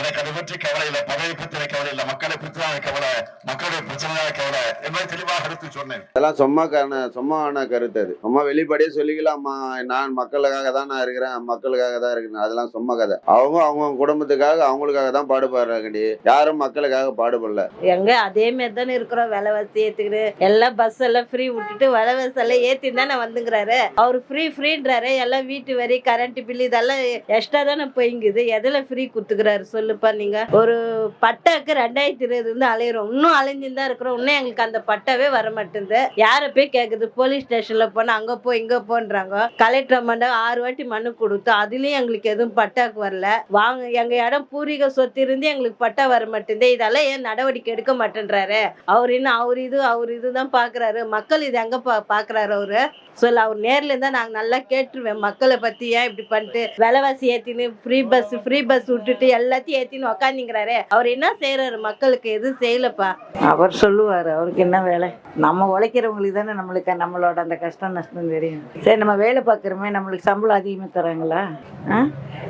எனக்கு அதை பற்றி கவலை இல்லை. பதவி பற்றி எனக்கு கவலை இல்லை. மக்களை பற்றி தான் எனக்கு கவலை. மக்களுடைய பிரச்சனை கவலை. என்பதை தெளிவாக எடுத்து சொன்னேன். அதெல்லாம் சும்மா கண்ண சும்மான கருத்து அது. சும்மா வெளிப்படையே சொல்லிக்கலாம்மா நான் மக்களுக்காக தான் நான் இருக்கிறேன். மக்களுக்காக தான் இருக்கிறேன். அதெல்லாம் சும்மா கதை. அவங்க அவங்க குடும்பத்துக்காக அவங்களுக்காக தான் பாடுபடுறாங்கடி. யாரும் மக்களுக்காக பாடுபடல. எங்க அதே மாதிரி தானே இருக்கிறோம். விலைவாசி ஏத்துக்கிட்டு எல்லாம் பஸ் எல்லாம் ஃப்ரீ விட்டுட்டு விலைவாசி எல்லாம் ஏத்தி தானே வந்துங்கிறாரு. அவர் ஃப்ரீ ஃப்ரீன்றாரு எல்லாம் வீட்டு வரி கரண்ட் பில் இதெல்லாம் எக்ஸ்ட்ரா தானே போய்ங்குது. எதுல ஃப்ரீ குத்துக்கிறாரு சொல்லுப்பா நீங்க. ஒரு பட்டாக்கு ரெண்டாயிரத்தி இருபது இருந்து அலையிறோம். இன்னும் அலைஞ்சுன்னு தான் இருக்கிறோம். இன்னும் எங்களுக்கு அந்த பட்டாவே வர மாட்டேங்குது. யார போய் கேக்குது? போலீஸ் ஸ்டேஷன்ல போனா அங்க போ இங்க போன்றாங்க. கலெக்டர் மண்டம் ஆறு வாட்டி மனு கொடுத்து அதுலயும் எங்களுக்கு எதுவும் பட்டாக்கு வரல. வாங்க எங்க இடம் பூர்வீக சொத்து இருந்து எங்களுக்கு பட்டா வர மாட்டேங்குது. இதெல்லாம் ஏன் நடவடிக்கை எடுக்க மாட்டேன்றாரு? அவர் இன்னும் அவர் இது அவர் இதுதான் பாக்குறாரு. மக்கள் இது எங்க பா பாக்குறாரு அவரு? சொல்ல அவர் நேர்ல இருந்தா நாங்க நல்லா கேட்டுருவேன். மக்களை பத்தி ஏன் இப்படி பண்ணிட்டு விலைவாசி ஏத்தின்னு ஃப்ரீ பஸ் ஃப்ரீ பஸ் விட்டுட்டு எல்லாத்தையும் ஏத்தின்னு உக்காந்துங்கிறாரு. அவர் என்ன செய்யறாரு மக்களுக்கு எதுவும் செய்யலப்பா? அவர் சொல்லுவார் அவருக்கு என்ன வேலை? நம்ம உழைக்கிறவங்களுக்கு தானே நம்மளுக்கு நம்மளோட அந்த கஷ்டம் நஷ்டம் தெரியும். சரி நம்ம வேலை பார்க்குறோமே நம்மளுக்கு சம்பளம் அதிகமாக தராங்களா? ஆ?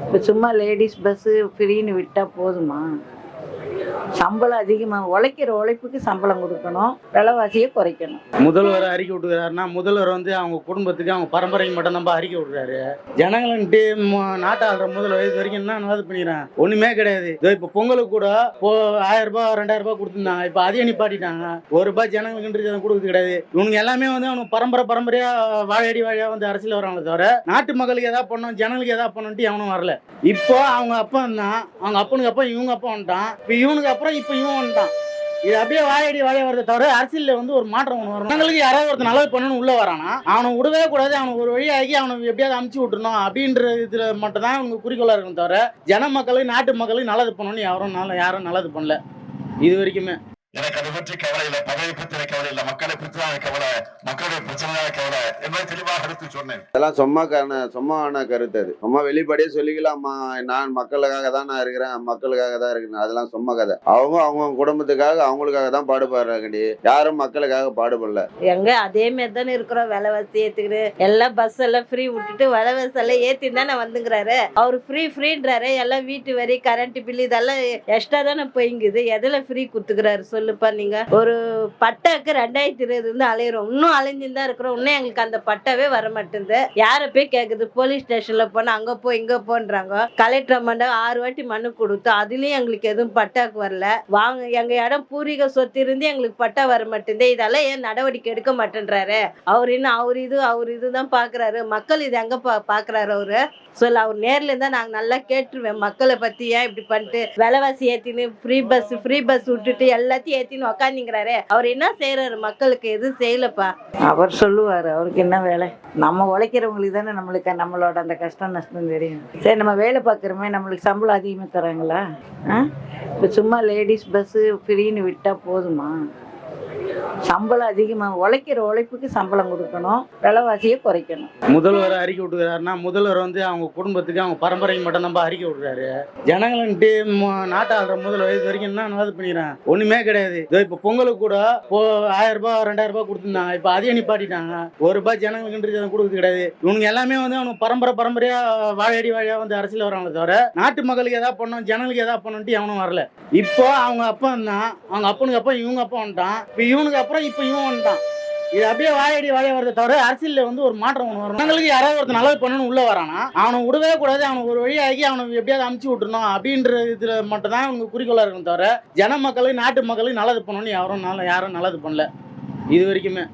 இப்போ சும்மா லேடிஸ் பஸ்ஸு ஃப்ரீன்னு விட்டால் போதுமா? சம்பளம் அதிகமாக உழைக்கிற உழைப்புக்கு சம்பளம் கொடுக்கணும் விலைவாசியை குறைக்கணும். முதல்வர் அறிக்கை விட்டுக்கிறாருன்னா முதல்வர் வந்து அவங்க குடும்பத்துக்கு அவங்க பரம்பரைக்கு மட்டும் நம்ம அறிக்கை விட்டுறாரு ஜனங்கள்ட்டு நாட்டை ஆள்ற முதல் வயது வரைக்கும் என்ன நல்லது பண்ணிக்கிறேன் ஒண்ணுமே கிடையாது. இதோ இப்போ பொங்கலுக்கு கூட இப்போ ஆயிரம் ரூபாய் ரெண்டாயிரம் ரூபாய் கொடுத்துருந்தாங்க. இப்போ அதையும் நிப்பாட்டிட்டாங்க. ஒரு ரூபாய் ஜனங்களுக்கு கொடுக்குறது கிடையாது. இவனுங்க எல்லாமே வந்து அவனுக்கு பரம்பரை பரம்பரையா வாழையடி வாழையா வந்து அரசியல் வராங்களே தவிர நாட்டு மக்களுக்கு எதாவது பண்ணணும் ஜனங்களுக்கு எதாவது பண்ணணும்ட்டு எவனும் வரல. இப்போ அவங்க அப்பா தான் அவங்க அப்பனுக்கு அப்பா இவங்க அப்பா வந்துட்டான். இப்போ இவனுக்கு அப்புறம் இப்போ இவன் வந்துட்டான். இது அப்படியே வாயடி வாய வரதை தவிர அரசியல்ல வந்து ஒரு மாற்றம் ஒன்று வரும் எங்களுக்கு யாராவது ஒருத்தர் நல்லது பண்ணணும் உள்ள வரானா அவனை விடவே கூடாது அவனுக்கு ஒரு வழியாகி அவனை எப்படியாவது அமுச்சு விட்டுறணும் அப்படின்ற இதுல மட்டும் தான் அவங்க குறிக்கோளா இருக்கும் தவிர ஜன மக்களுக்கு நாட்டு மக்களுக்கு நல்லது பண்ணணும்னு யாரும் நல்ல யாரும் நல்லது பண்ணல. இது வரைக்குமே. எனக்கு அதை பற்றி கவலை இல்லை. பதவி பற்றி எனக்கு கவலை இல்லை. மக்களை பற்றி தான் கவலை. மக்களுடைய பிரச்சனை தான் கவலை. என்பதை தெளிவாக எடுத்து சொன்னேன். அதெல்லாம் சும்மா கண்ண சும்மான கருத்து அது. சும்மா வெளிப்படையே சொல்லிக்கலாம்மா நான் மக்களுக்காக தான் நான் இருக்கிறேன். மக்களுக்காக தான் இருக்கிறேன். அதெல்லாம் சும்மா கதை. அவங்க அவங்க குடும்பத்துக்காக அவங்களுக்காக தான் பாடுபடுறாங்கடி யாரும் மக்களுக்காக பாடுபடல. எங்க அதே மாதிரி தானே இருக்கிறோம். விலைவாசி ஏத்துக்கிட்டு எல்லாம் பஸ் எல்லாம் ஃப்ரீ விட்டுட்டு விலைவாசி எல்லாம் ஏத்தி தானே வந்துங்கிறாரு அவர் ஃப்ரீ ஃப்ரீன்றாரு எல்லாம் வீட்டு வரி கரண்ட் பில் இதெல்லாம் எக்ஸ்ட்ரா தானே போய்ங்குது. எதுல ஃப்ரீ குத்துக்கிறாரு சொல்லுப்பா நீங்க. ஒரு பட்டாக்கு ரெண்டாயிரத்தி இருபது இருந்து அலையிறோம். இன்னும் அலைஞ்சுன்னு தான் இருக்கிறோம். இன்னும் எங்களுக்கு அந்த பட்டாவே வர மாட்டேங்குது. யார போய் கேக்குது? போலீஸ் ஸ்டேஷன்ல போனா அங்க போ இங்க போன்றாங்க. கலெக்டர் மண்டம் ஆறு வாட்டி மனு கொடுத்து அதுலயும் எங்களுக்கு எதுவும் பட்டாக்கு வரல. வாங்க எங்க இடம் பூர்வீக சொத்து இருந்து எங்களுக்கு பட்டா வர மாட்டேங்குது. இதெல்லாம் ஏன் நடவடிக்கை எடுக்க மாட்டேன்றாரு? அவர் இன்னும் அவர் இது அவர் இதுதான் பாக்குறாரு. மக்கள் இது எங்க பா பாக்குறாரு அவரு? சொல்ல அவர் நேர்ல இருந்தா நாங்க நல்லா கேட்டுருவேன். மக்களை பத்தி ஏன் இப்படி பண்ணிட்டு விலைவாசி ஏத்தின்னு ஃப்ரீ பஸ் ஃப்ரீ பஸ் விட்டுட்டு எல்லாத்தையும் ஏத்தின்னு உக்காந்துங்கிறாரு. அவர் என்ன செய்யறாரு மக்களுக்கு? எதுவும் செய்யலப்பா? அவர் சொல்லுவார் அவருக்கு என்ன வேலை? நம்ம உழைக்கிறவங்களுக்கு தானே நம்மளுக்கு நம்மளோட அந்த கஷ்டம் நஷ்டம் தெரியும். சரி நம்ம வேலை பார்க்குறோமே நம்மளுக்கு சம்பளம் அதிகமாக தராங்களா? ஆ? இப்போ சும்மா லேடிஸ் பஸ்ஸு ஃப்ரீன்னு விட்டால் போதுமா? சம்பளம் அதிகமாக உழைக்கிற உழைப்புக்கு சம்பளம் கொடுக்கணும் விலைவாசியை குறைக்கணும். முதல்வர் அறிக்கை விட்டுக்கிறாருன்னா முதல்வர் வந்து அவங்க குடும்பத்துக்கு அவங்க பரம்பரைக்கு மட்டும் நம்ம அறிக்கை விடுறாரு ஜனங்கள்ட்டு ம- நாட்டை ஆள்ற முதல்வர் வரைக்கும் என்ன நல்லது பண்ணிக்கிறேன்? ஒண்ணுமே கிடையாது. இதோ இப்போ பொங்கலுக்கு கூட இப்போ ஆயிரம் ரூபாய் ரெண்டாயிரம் ரூபாய் கொடுத்துருந்தாங்க. இப்போ அதையும் நிப்பாட்டிட்டாங்க. ஒரு ரூபாய் ஜனங்களுக்கு கொடுக்குறது கிடையாது. இவங்க எல்லாமே வந்து அவனுக்கு பரம்பரை பரம்பரையா வாழையடி வாழையா வந்து அரசியல் வராங்களே தவிர நாட்டு மக்களுக்கு எதாவது பண்ணணும் ஜனங்களுக்கு எதாவது பண்ணணும்ட்டு எவனும் வரல. இப்போ அவங்க அப்பா தான் அவங்க அப்பனுக்கு அப்பா இவங்க அப்பா வந்துட்டான். இப்போ இவனுக்கு அப்புறம் இப்போ இவன் வந்துட்டான். இது அப்படியே வாயடி வாய வரதை தவிர அரசியல்ல வந்து ஒரு மாற்றம் ஒன்று வரும் ஜனங்களுக்கு யாராவது ஒருத்தர் நல்லது பண்ணணும் உள்ள வரானா அவனை விடவே கூடாது அவனுக்கு ஒரு வழியாகி அவனை எப்படியாவது அமுச்சு விட்டுறணும் அப்படின்ற இதுல மட்டும் தான் அவங்க குறிக்கோளா இருக்கும் தவிர ஜன மக்களுக்கு நாட்டு மக்களுக்கு நல்லது பண்ணணும்னு யாரும் நல்ல யாரும் நல்லது பண்ணல. இது வரைக்குமே.